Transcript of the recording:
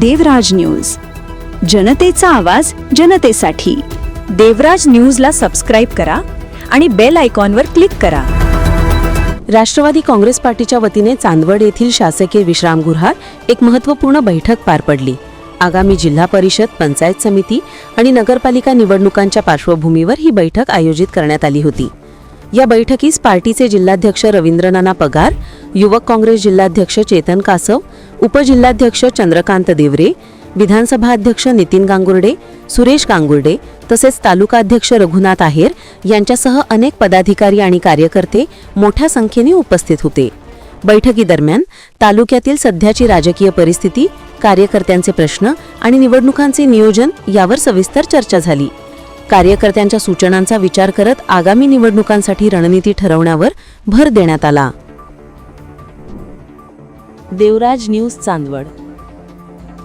देवराज news. जनतेचा आवाज जनतेसाठी. देवराज न्यूजला सबस्क्राईब करा आणि बेल आयकॉनवर क्लिक करा. राष्ट्रवादी काँग्रेस पार्टीच्या वतीने चांदवड येथील शासकीय विश्रामगृहात एक महत्त्वपूर्ण बैठक पार पडली. आगामी जिल्हा परिषद पंचायत समिती आणि नगरपालिका निवडणुकांच्या पार्श्वभूमीवर ही बैठक आयोजित करण्यात आली होती. या बैठकीस पार्टीचे जिल्हाध्यक्ष रवींद्रनाना पगार युवक काँग्रेस जिल्हाध्यक्ष चेतन कासव उपजिल्हाध्यक्ष चंद्रकांत देवरे विधानसभा अध्यक्ष नितीन गांगुर्डे सुरेश गांगुर्डे तसेच तालुकाध्यक्ष रघुनाथ आहेर यांच्यासह अनेक पदाधिकारी आणि कार्यकर्ते मोठ्या संख्येने उपस्थित होते. बैठकीदरम्यान तालुक्यातील सध्याची राजकीय परिस्थिती कार्यकर्त्यांचे प्रश्न आणि निवडणुकांचे नियोजन यावर सविस्तर चर्चा झाली. कार्यकर्त्यांच्या सूचनांचा विचार करत आगामी निवडणुकांसाठी रणनीती ठरवण्यावर भर देण्यात आला. देवराज न्यूज चांदवड